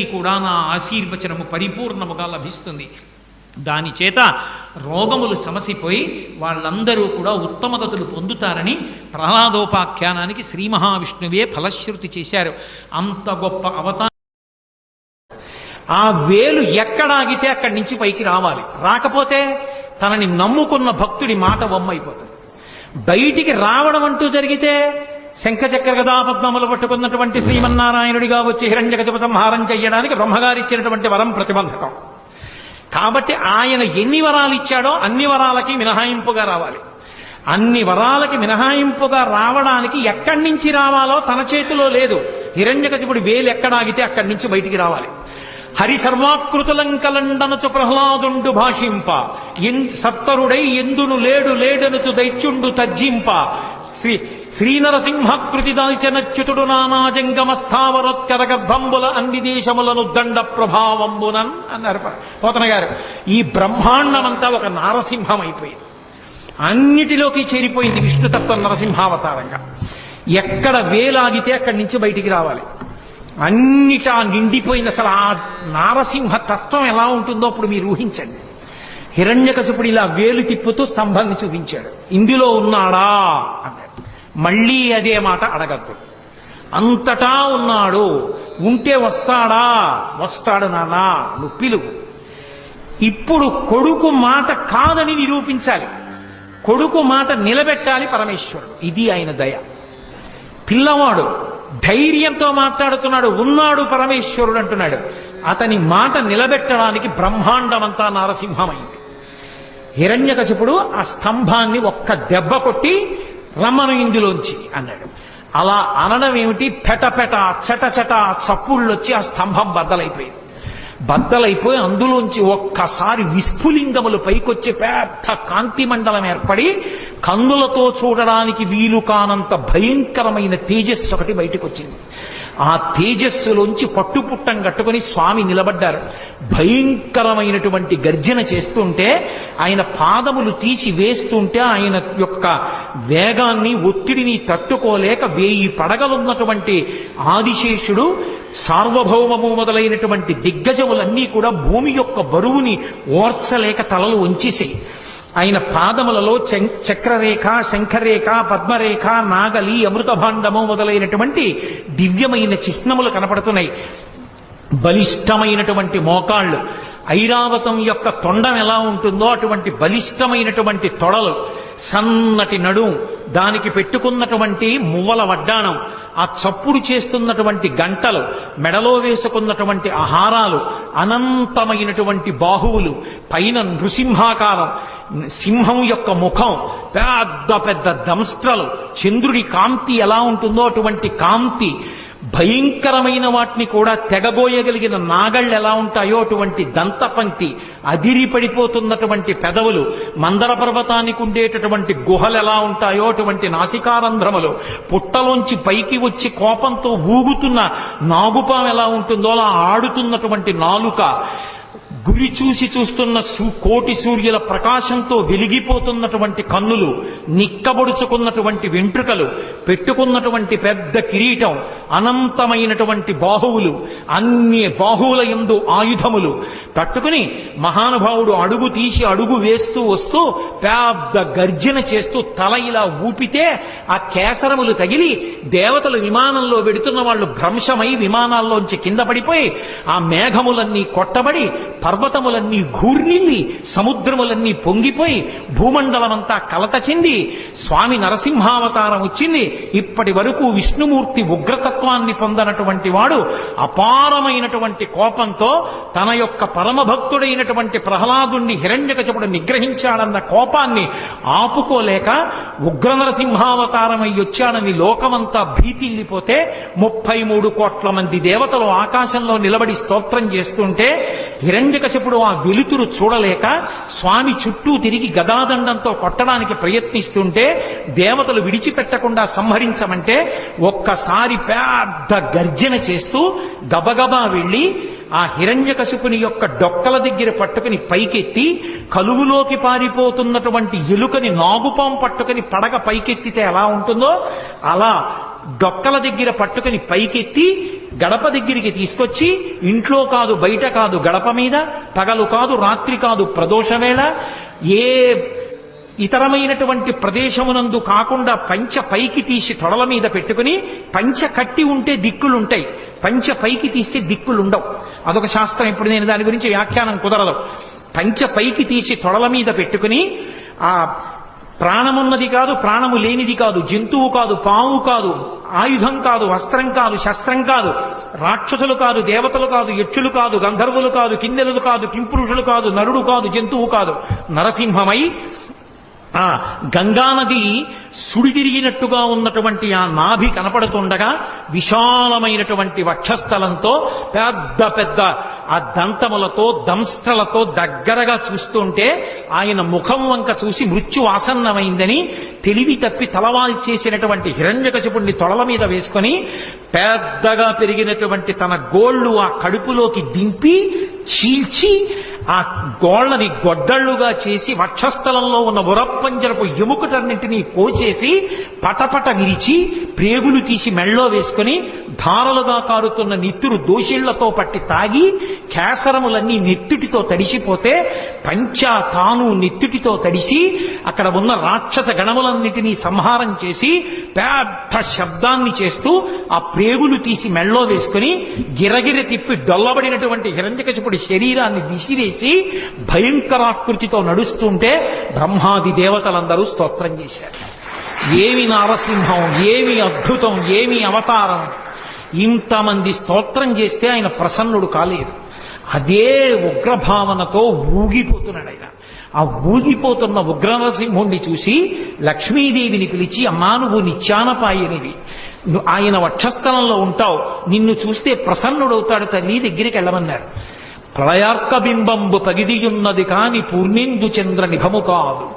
అందరికీ కూడా నా ఆశీర్వచనము పరిపూర్ణముగా లభిస్తుంది. దాని చేత రోగములు సమసిపోయి వాళ్ళందరూ కూడా ఉత్తమగతులు పొందుతారని ప్రహ్లాదోపాఖ్యానానికి శ్రీ మహావిష్ణువే ఫలశ్రుతి చేశారు. అంత గొప్ప అవతారం. ఆ వేలు ఎక్కడాగితే అక్కడి నుంచి పైకి రావాలి. రాకపోతే తనని నమ్ముకున్న భక్తుడి మాట బొమ్మైపోతుంది. బయటికి రావడం అంటూ జరిగితే శంఖచక్ర గదాపద్మములు పట్టుకున్నటువంటి శ్రీమన్నారాయణుడిగా వచ్చి హిరణ్యకశిప సంహారం చేయడానికి బ్రహ్మగారు ఇచ్చినటువంటి వరం ప్రతిబంధకం. కాబట్టి ఆయన ఎన్ని వరాలు ఇచ్చాడో అన్ని వరాలకి మినహాయింపుగా రావాలి. అన్ని వరాలకి మినహాయింపుగా రావడానికి ఎక్కడి నుంచి రావాలో తన చేతిలో లేదు. హిరణ్యకశిపుడి వేలు ఎక్కడాగితే అక్కడి నుంచి బయటికి రావాలి. హరి సర్వాకృతులంకలండనచు ప్రహ్లాదుండు భాషింప. ఎన్ సత్తరుడై ఎందును లేడు లేడనుచు దైత్యుండు తజ్జింప. శ్రీ శ్రీనరసింహకృతి దాల్చనచ్యుతుడు నానాజంగమస్థావరోత్కర గర్భంబుల అన్ని దేశములను దండ ప్రభావంబునన్ అన్నారు పోతన గారు ఈ బ్రహ్మాండమంతా ఒక నారసింహం అయిపోయింది అన్నిటిలోకి చేరిపోయింది విష్ణుతత్వం నరసింహావతారంగా ఎక్కడ వేలాగితే అక్కడి నుంచి బయటికి రావాలి అన్నిటా నిండిపోయిన అసలు ఆ నారసింహ తత్వం ఎలా ఉంటుందో అప్పుడు మీరు ఊహించండి హిరణ్యకశిపుడు ఇలా వేలు తిప్పుతూ స్తంభాన్ని చూపించాడు ఇందులో ఉన్నాడా అన్నాడు మళ్ళీ అదే మాట అడగద్దు. అంతటా ఉన్నాడు. ఉంటే వస్తాడా? వస్తాడు నానా. నువ్వు పిలువు. ఇప్పుడు కొడుకు మాట కాదని నిరూపించాలి. కొడుకు మాట నిలబెట్టాలి పరమేశ్వరుడు. ఇది ఆయన దయ. పిల్లవాడు ధైర్యంతో మాట్లాడుతున్నాడు. ఉన్నాడు పరమేశ్వరుడు అంటున్నాడు. అతని మాట నిలబెట్టడానికి బ్రహ్మాండమంతా నారసింహమైంది. హిరణ్యకశిపుడు ఆ స్తంభాన్ని ఒక్క దెబ్బ కొట్టి రమ్మను ఇందులోంచి అన్నాడు. అలా అనడం ఏమిటి? పెటపెట చటచట చప్పుళ్ళు వచ్చి ఆ స్తంభం బద్దలైపోయింది. బద్దలైపోయి అందులోంచి ఒక్కసారి విస్ఫులింగములు పైకొచ్చి పెద్ద కాంతి మండలం ఏర్పడి కందులతో చూడడానికి వీలు కానంత భయంకరమైన తేజస్సు ఒకటి బయటకు వచ్చింది ఆ తేజస్సులోంచి పట్టుపుట్టం కట్టుకుని స్వామి నిలబడ్డారు. భయంకరమైనటువంటి గర్జన చేస్తుంటే ఆయన పాదములు తీసి వేస్తుంటే ఆయన యొక్క వేగాన్ని ఒత్తిడిని తట్టుకోలేక వేయి పడగలున్నటువంటి ఆదిశేషుడు సార్వభౌమము మొదలైనటువంటి దిగ్గజములన్నీ కూడా భూమి యొక్క బరువుని ఓర్చలేక తలలు వంచేసాయి ఆయన పాదములలో చం- చక్రరేఖ శంఖరేఖ పద్మరేఖ నాగలి అమృతభాండము మొదలైనటువంటి దివ్యమైన చిహ్నములు కనపడుతున్నాయి. బలిష్టమైనటువంటి మోకాళ్ళు ఐరావతం యొక్క తొండం ఎలా ఉంటుందో అటువంటి బలిష్టమైనటువంటి తొడలు సన్నటి నడుం దానికి పెట్టుకున్నటువంటి మువ్వల వడ్డాణం ఆ చప్పుడు చేస్తున్నటువంటి గంటలు మెడలో వేసుకున్నటువంటి ఆహారాలు అనంతమైనటువంటి బాహువులు పైన నృసింహాకారం సింహం యొక్క ముఖం పెద్ద పెద్ద దంస్ట్రలు చంద్రుడి కాంతి ఎలా ఉంటుందో అటువంటి కాంతి భయంకరమైన వాటిని కూడా తెగబోయగలిగిన నాగళ్ళు ఎలా ఉంటాయో అటువంటి దంతపంక్తి అదిరి పడిపోతున్నటువంటి పెదవులు మందర పర్వతానికి ఉండేటటువంటి గుహలు ఎలా ఉంటాయో అటువంటి నాసికారంధ్రములు పుట్టలోంచి పైకి వచ్చి కోపంతో ఊగుతున్న నాగుపాం ఎలా ఉంటుందో అలా ఆడుతున్నటువంటి నాలుక గురి చూసి చూస్తున్న కోటి సూర్యుల ప్రకాశంతో వెలిగిపోతున్నటువంటి కన్నులు నిక్కబడుచుకున్నటువంటి వెంట్రుకలు పెట్టుకున్నటువంటి పెద్ద కిరీటం అనంతమైనటువంటి బాహువులు అన్ని బాహువుల ఎందు ఆయుధములు. పట్టుకుని మహానుభావుడు అడుగు తీసి అడుగు వేస్తూ వస్తూ పెద్ద గర్జన చేస్తూ తల ఇలా ఊపితే ఆ కేసరములు తగిలి దేవతలు విమానంలో వెడుతున్న వాళ్ళు భ్రంశమై విమానాల్లోంచి కింద పడిపోయి ఆ మేఘములన్నీ కొట్టబడి పర్వతములన్నీ ఘూర్ణిల్లి సముద్రములన్నీ పొంగిపోయి భూమండలమంతా కలత చెంది స్వామి నరసింహావతారం వచ్చింది. ఇప్పటి వరకు విష్ణుమూర్తి ఉగ్రతత్వాన్ని పొందనటువంటి వాడు అపారమైనటువంటి కోపంతో తన యొక్క పరమభక్తుడైనటువంటి ప్రహ్లాదుణ్ణి హిరణ్యకచపుడు నిగ్రహించాడన్న కోపాన్ని ఆపుకోలేక ఉగ్ర నరసింహావతారమై వచ్చాడని లోకమంతా భీతిల్లిపోతే ముప్పై మూడు కోట్ల మంది దేవతలు ఆకాశంలో నిలబడి స్తోత్రం చేస్తుంటే హిరణ్యకశపుడు ఆ వెలుతురు చూడలేక స్వామి చుట్టూ తిరిగి గదాదండంతో కొట్టడానికి ప్రయత్నిస్తుంటే దేవతలు విడిచిపెట్టకుండా సంహరించమంటే ఒక్కసారి పెద్ద గర్జన చేస్తూ గబగబా వెళ్ళి ఆ హిరణ్యకశిపుని యొక్క డొక్కల దగ్గర పట్టుకుని పైకెత్తి కలుగులోకి పారిపోతున్నటువంటి ఎలుకని నాగుపాం పట్టుకుని పడగ పైకెత్తితే ఎలా ఉంటుందో అలా డొక్కల దగ్గర పట్టుకుని పైకెత్తి గడప దగ్గరికి తీసుకొచ్చి ఇంట్లో కాదు బయట కాదు గడప మీద పగలు కాదు రాత్రి కాదు ప్రదోషవేళ ఏ ఇతరమైనటువంటి ప్రదేశమునందు కాకుండా పంచ పైకి తీసి తొడల మీద పెట్టుకుని పంచ కట్టి ఉంటే దిక్కులుంటాయి. పంచ పైకి తీస్తే దిక్కులుండవు. అదొక శాస్త్రం. ఇప్పుడు నేను దాని గురించి వ్యాఖ్యానం కుదరదు. పంచ పైకి తీసి తొడల మీద పెట్టుకుని ఆ ప్రాణమున్నది కాదు ప్రాణము లేనిది కాదు జంతువు కాదు పాము కాదు ఆయుధం కాదు వస్త్రం కాదు శస్త్రం కాదు రాక్షసులు కాదు దేవతలు కాదు యక్షులు కాదు గంధర్వులు కాదు కిన్నెలలు కాదు కింపురుషులు కాదు నరుడు కాదు జంతువు కాదు. నరసింహమై ఆ గంగానది సుడి తిరిగినట్టుగా ఉన్నటువంటి ఆ నాభి కనపడుతుండగా విశాలమైనటువంటి వక్షస్థలంతో పెద్ద పెద్ద ఆ దంతములతో దంస్త్రలతో దగ్గరగా చూస్తుంటే ఆయన ముఖం వంక చూసి మృత్యు ఆసన్నమైందని తెలివి తప్పి తలవాల్ చేసినటువంటి హిరణ్యకశిపుణ్ణి తొడల మీద వేసుకొని పెద్దగా పెరిగినటువంటి తన గోళ్ళు ఆ కడుపులోకి దింపి చీల్చి ఆ గోళ్ళని గొడ్డళ్ళుగా చేసి వక్షస్థలంలో ఉన్న ఉరప్పంజరపు ఎముకటన్నింటినీ కోచేసి పటపట విరిచి ప్రేగులు తీసి మెళ్ళో వేసుకుని ధారలుగా కారుతున్న నిత్తురు దోషిళ్ళతో పట్టి తాగి కేసరములన్నీ నెత్తుటితో తడిసిపోతే పంచా తాను నెత్తుటితో తడిసి అక్కడ ఉన్న రాక్షస గణములన్నిటినీ సంహారం చేసి పెద్ద శబ్దాన్ని చేస్తూ ఆ ప్రేగులు తీసి మెళ్ళో వేసుకుని గిరగిర తిప్పి డొల్లబడినటువంటి హిరణ్యకశిపుడి శరీరాన్ని విసిరేసి భయంకరాకృతితో నడుస్తుంటే బ్రహ్మాది దేవతలందరూ స్తోత్రం చేశారు. ఏమి నారసింహం ఏమి అద్భుతం ఏమి అవతారం? ఇంతమంది స్తోత్రం చేస్తే ఆయన ప్రసన్నుడు కాలేదు. అదే ఉగ్రభావనతో ఊగిపోతున్నాడు ఆయన ఆ ఊగిపోతున్న ఉగ్రనరసింహుణ్ణి చూసి లక్ష్మీదేవిని పిలిచి అమ్మా నువ్వు నిత్యానపాయనివి ఆయన వక్షస్థలంలో ఉంటావు. నిన్ను చూస్తే ప్రసన్నుడవుతాడు తల్లి దగ్గరికి వెళ్ళమన్నారు. ప్రళయార్క బింబంబు పగిదియున్నది కాని పూర్ణిందు చంద్ర నిభము కాదు.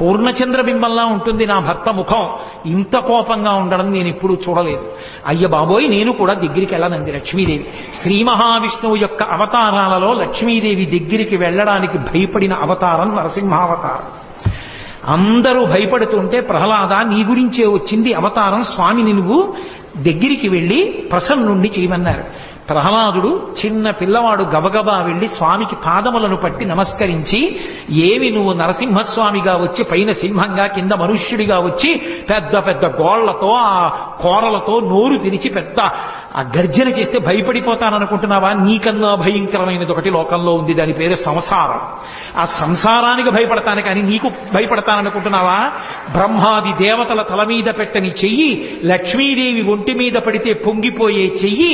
పూర్ణచంద్ర బింబంలా ఉంటుంది నా భర్త ముఖం. ఇంత కోపంగా ఉండడం నేను ఎప్పుడూ చూడలేదు. అయ్య బాబోయ్ నేను కూడా దగ్గరికి వెళ్ళనంది లక్ష్మీదేవి. శ్రీ మహావిష్ణువు యొక్క అవతారాలలో లక్ష్మీదేవి దగ్గరికి వెళ్ళడానికి భయపడిన అవతారం నరసింహావతారం. అందరూ భయపడుతుంటే ప్రహ్లాద నీ గురించే వచ్చింది అవతారం. స్వామిని నువ్వు దగ్గరికి వెళ్ళి ప్రసన్నుండి చేయమన్నారు. ప్రహ్లాదుడు చిన్న పిల్లవాడు గబగబా వెళ్ళి స్వామికి పాదములను పట్టి నమస్కరించి ఏమి నువ్వు నరసింహస్వామిగా వచ్చి పైన సింహంగా కింద మనుష్యుడిగా వచ్చి పెద్ద పెద్ద గోళ్ళతో ఆ కోరలతో నోరు తెరిచి పెద్ద ఆ గర్జన చేస్తే భయపడిపోతాననుకుంటున్నావా? నీకన్నా భయంకరమైనది ఒకటి లోకంలో ఉంది దాని పేరు సంసారం. ఆ సంసారానికి భయపడతాను కానీ నీకు భయపడతాననుకుంటున్నావా? బ్రహ్మాది దేవతల తల మీద పెట్టని చెయ్యి లక్ష్మీదేవి ఒంటి మీద పడితే పొంగిపోయే చెయ్యి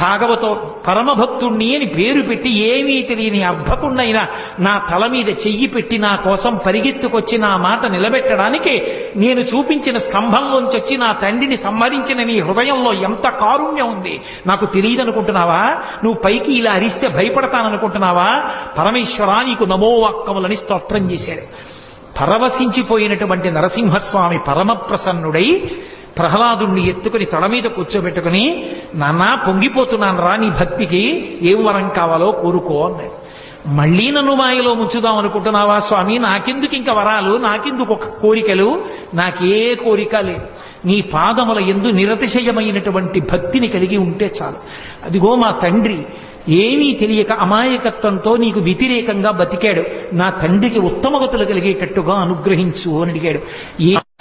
భాగవతో పరమభక్తుణ్ణి అని పేరు పెట్టి ఏమీ తెలియని అర్భకుణ్ణైనా నా తల మీద చెయ్యి పెట్టి నా కోసం పరిగెత్తుకొచ్చి నా మాట నిలబెట్టడానికి నేను చూపించిన స్తంభంలోంచి వచ్చి నా తండ్రిని సంహరించిన నీ హృదయంలో ఎంత కారుణ్యం ఉంది. నాకు తెలియదనుకుంటున్నావా? నువ్వు పైకి ఇలా అరిస్తే భయపడతాననుకుంటున్నావా? పరమేశ్వరా నీకు నమోవాక్కములని స్తోత్రం చేశాడు పరవశించిపోయినటువంటి నరసింహస్వామి పరమప్రసన్నుడై ప్రహ్లాదుణ్ణి ఎత్తుకుని తల మీద కూర్చోబెట్టుకుని నాన్నా పొంగిపోతున్నాను రా నీ భక్తికి ఏం వరం కావాలో కోరుకో అన్నాడు. మళ్ళీ నన్ను మాయలో ముంచుదాం అనుకుంటున్నావా స్వామి? నాకెందుకు ఇంకా వరాలు? నాకెందుకు ఒక కోరికలు? నాకే కోరిక లేదు. నీ పాదముల ఎందు నిరతిశయమైనటువంటి భక్తిని కలిగి ఉంటే చాలు. అదిగో మా తండ్రి ఏమీ తెలియక అమాయకత్వంతో నీకు వ్యతిరేకంగా బతికాడు. నా తండ్రికి ఉత్తమగతులు కలిగేటట్టుగా అనుగ్రహించు అని అడిగాడు.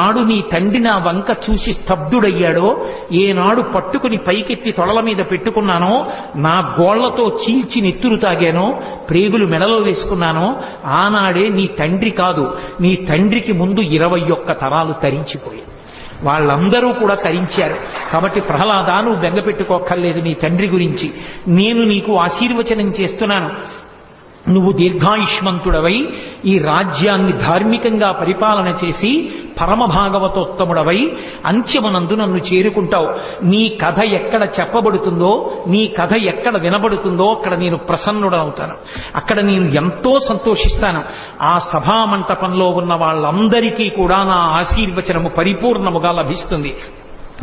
నాడు నీ తండ్రి నా వంక చూసి స్తబ్దుడయ్యాడో ఏనాడు పట్టుకుని పైకెత్తి తొడల మీద పెట్టుకున్నానో నా గోళ్ళతో చీల్చి నెత్తురు తాగానో ప్రేగులు మెడలో వేసుకున్నానో ఆనాడే నీ తండ్రి కాదు. నీ తండ్రికి ముందు ఇరవై ఒక్క తరాలు తరించిపోయాయి. వాళ్ళందరూ కూడా తరించారు. కాబట్టి ప్రహ్లాద నువ్వు బెంగపెట్టుకోక్కర్లేదు నీ తండ్రి గురించి. నేను నీకు ఆశీర్వచనం చేస్తున్నాను. నువ్వు దీర్ఘాయుష్మంతుడవై ఈ రాజ్యాన్ని ధార్మికంగా పరిపాలన చేసి పరమ భాగవతోత్తముడవై అంత్యమునందు నన్ను చేరుకుంటావు. నీ కథ ఎక్కడ చెప్పబడుతుందో నీ కథ ఎక్కడ వినబడుతుందో అక్కడ నేను ప్రసన్నుడవుతాను అక్కడ నేను ఎంతో సంతోషిస్తాను. ఆ సభామంటపంలో ఉన్న వాళ్ళందరికీ కూడా నా ఆశీర్వచనము పరిపూర్ణముగా లభిస్తుంది.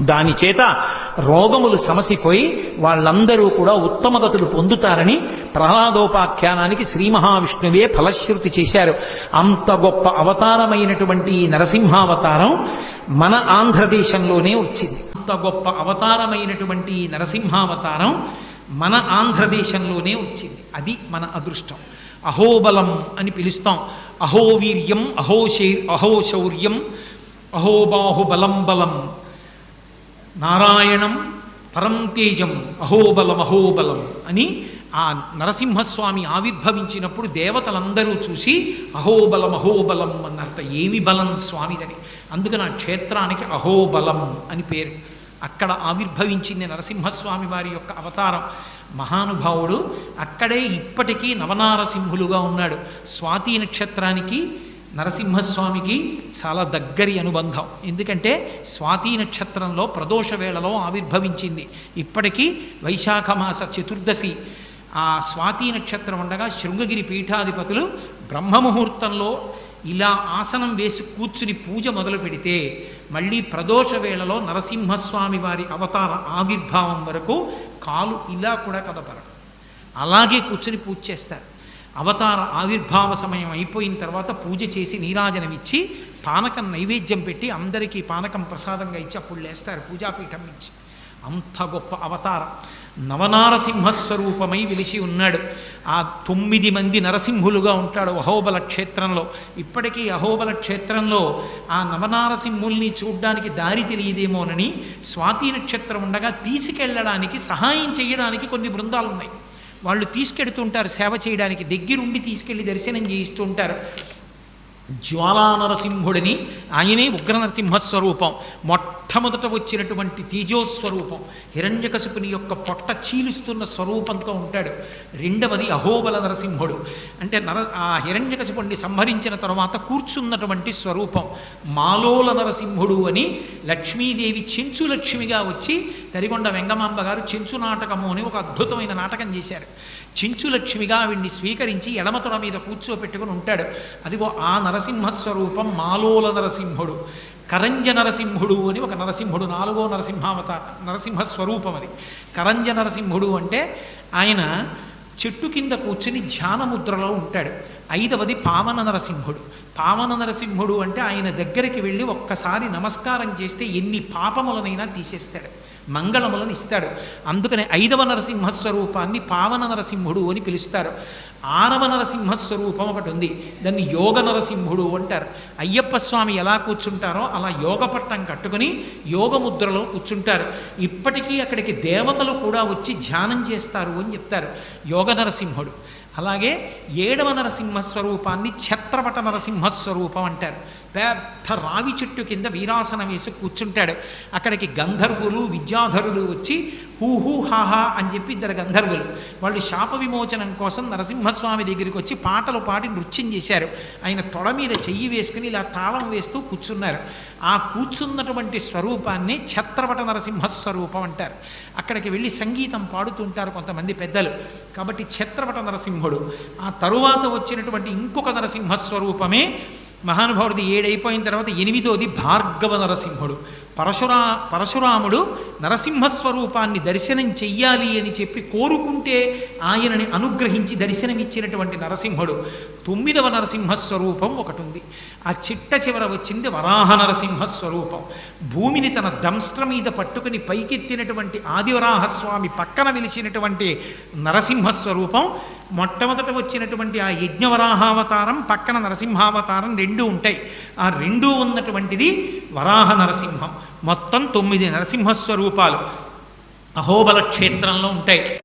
దాని చేత రోగములు సమసిపోయి వాళ్ళందరూ కూడా ఉత్తమగతులు పొందుతారని ప్రహ్లాదోపాఖ్యానానికి శ్రీ మహావిష్ణువే ఫలశ్రుతి చేశారు. అంత గొప్ప అవతారమైనటువంటి ఈ నరసింహావతారం మన ఆంధ్రదేశంలోనే వచ్చింది. అంత గొప్ప అవతారమైనటువంటి ఈ నరసింహావతారం మన ఆంధ్రదేశంలోనే వచ్చింది. అది మన అదృష్టం. అహోబలం అని పిలుస్తాం. అహోవీర్యం అహోశై అహోశౌర్యం అహోబాహుబలం బలం. నారాయణం పరం తేజం అహోబలం అహోబలం అని ఆ నరసింహస్వామి ఆవిర్భవించినప్పుడు దేవతలందరూ చూసి అహోబలం అహోబలం అన్నారట ఏమి బలం స్వామిదని. అందుకని ఆ క్షేత్రానికి అహోబలం అని పేరు. అక్కడ ఆవిర్భవించింది నరసింహస్వామి వారి యొక్క అవతారం. మహానుభావుడు అక్కడే ఇప్పటికీ నవనారసింహులుగా ఉన్నాడు. స్వాతి నక్షత్రానికి నరసింహస్వామికి చాలా దగ్గరి అనుబంధం. ఎందుకంటే స్వాతి నక్షత్రంలో ప్రదోష వేళలో ఆవిర్భవించింది. ఇప్పటికీ వైశాఖ మాస చతుర్దశి. ఆ స్వాతి నక్షత్రం ఉండగా శృంగగిరి పీఠాధిపతులు బ్రహ్మముహూర్తంలో ఇలా ఆసనం వేసి కూర్చుని పూజ మొదలు పెడితే మళ్ళీ ప్రదోష వేళలో నరసింహస్వామి వారి అవతార ఆవిర్భావం వరకు కాలు ఇలా కూడా కదపరు. అలాగే కూర్చుని పూజ చేస్తారు. అవతార ఆవిర్భావ సమయం అయిపోయిన తర్వాత పూజ చేసి నీరాజనం ఇచ్చి పానకం నైవేద్యం పెట్టి అందరికీ పానకం ప్రసాదంగా ఇచ్చి అప్పుడు లేస్తారు పూజాపీఠం నుంచి. అంత గొప్ప అవతారం. నవనారసింహ స్వరూపమై వెలిసి ఉన్నాడు. ఆ తొమ్మిది మంది నరసింహులుగా ఉంటాడు అహోబల క్షేత్రంలో. ఇప్పటికీ అహోబల క్షేత్రంలో ఆ నవనారసింహుల్ని చూడ్డానికి దారి తెలియదేమోనని స్వాతి నక్షత్రం ఉండగా తీసుకెళ్ళడానికి సహాయం చేయడానికి కొన్ని బృందాలు ఉన్నాయి వాళ్ళు తీసుకెడుతుంటారు సేవ చేయడానికి. దగ్గరుండి తీసుకెళ్ళి దర్శనం చేయిస్తూ ఉంటారు జ్వాలా నరసింహుడిని ఆయనే ఉగ్ర నరసింహస్వరూపం మొట్టమొదట వచ్చినటువంటి తేజోస్వరూపం. హిరణ్యకశిపుని యొక్క పొట్ట చీలుస్తున్న స్వరూపంతో ఉంటాడు. రెండవది అహోబల నరసింహుడు. అంటే నర ఆ హిరణ్యకశిపుణ్ణి సంహరించిన తర్వాత కూర్చున్నటువంటి స్వరూపం మాలోల నరసింహుడు అని లక్ష్మీదేవి చెంచు లక్ష్మిగా వచ్చి తరిగొండ వెంగమాంబ గారు చెంచు నాటకము అని ఒక అద్భుతమైన నాటకం చేశారు. చెంచు లక్ష్మిగా ఆవిడ్ని స్వీకరించి ఎడమతొడ మీద కూర్చోపెట్టుకుని ఉంటాడు. అదిగో ఆ నరసింహస్వరూపం మాలోల నరసింహుడు. కరంజ నరసింహుడు అని ఒక నరసింహుడు నాలుగో నరసింహావత నరసింహ స్వరూపం అది. కరంజ నరసింహుడు అంటే ఆయన చెట్టు కింద కూర్చుని ధ్యానముద్రలో ఉంటాడు. ఐదవది పావన నరసింహుడు. పావన నరసింహుడు అంటే ఆయన దగ్గరికి వెళ్ళి ఒక్కసారి నమస్కారం చేస్తే ఎన్ని పాపములనైనా తీసేస్తాడు. మంగళములను ఇస్తాడు. అందుకనే ఐదవ నరసింహస్వరూపాన్ని పావన నరసింహుడు అని పిలుస్తారు. ఆరవ నరసింహస్వరూపం ఒకటి ఉంది. దాన్ని యోగ నరసింహుడు అంటారు. అయ్యప్ప స్వామి ఎలా కూర్చుంటారో అలా యోగ పట్టం కట్టుకుని యోగముద్రలో కూర్చుంటారు. ఇప్పటికీ అక్కడికి దేవతలు కూడా వచ్చి ధ్యానం చేస్తారు అని చెప్తారు యోగ నరసింహుడు. అలాగే ఏడవ నరసింహస్వరూపాన్ని ఛత్రపట నరసింహస్వరూపం అంటారు. పెద్ద రావి చెట్టు కింద వీరాసనం వేసి కూర్చుంటాడు. అక్కడికి గంధర్వులు విద్యాధరులు వచ్చి హూహూ హాహా అని చెప్పి ఇద్దరు గంధర్వులు. వాళ్ళు శాప విమోచనం కోసం నరసింహస్వామి దగ్గరికి వచ్చి పాటలు పాడి నృత్యం చేశారు. ఆయన తొడ మీద చెయ్యి వేసుకుని ఇలా తాళం వేస్తూ కూర్చున్నారు. ఆ కూర్చున్నటువంటి స్వరూపాన్ని ఛత్రవట నరసింహస్వరూపం అంటారు. అక్కడికి వెళ్ళి సంగీతం పాడుతుంటారు కొంతమంది పెద్దలు. కాబట్టి ఛత్రవట నరసింహుడు ఆ తరువాత వచ్చినటువంటి ఇంకొక నరసింహస్వరూపమే మహానుభావుడిది ఏడైపోయిన తర్వాత ఎనిమిదోది భార్గవ నరసింహుడు. పరశురా పరశురాముడు నరసింహస్వరూపాన్ని దర్శనం చెయ్యాలి అని చెప్పి కోరుకుంటే ఆయనని అనుగ్రహించి దర్శనమిచ్చినటువంటి నరసింహుడు తొమ్మిదవ నరసింహస్వరూపం ఒకటి ఉంది ఆ చిట్ట చివర వచ్చింది వరాహ నరసింహస్వరూపం. భూమిని తన దంస్ట్ర మీద పట్టుకుని పైకెత్తినటువంటి ఆదివరాహస్వామి పక్కన వెలిసినటువంటి నరసింహస్వరూపం మొట్టమొదట వచ్చినటువంటి ఆ యజ్ఞవరాహావతారం పక్కన నరసింహావతారం రెండు ఉంటాయి. ఆ రెండు ఉన్నటువంటిది వరాహ నరసింహం. మొత్తం తొమ్మిది నరసింహస్వరూపాలు అహోబల క్షేత్రంలో ఉంటాయి.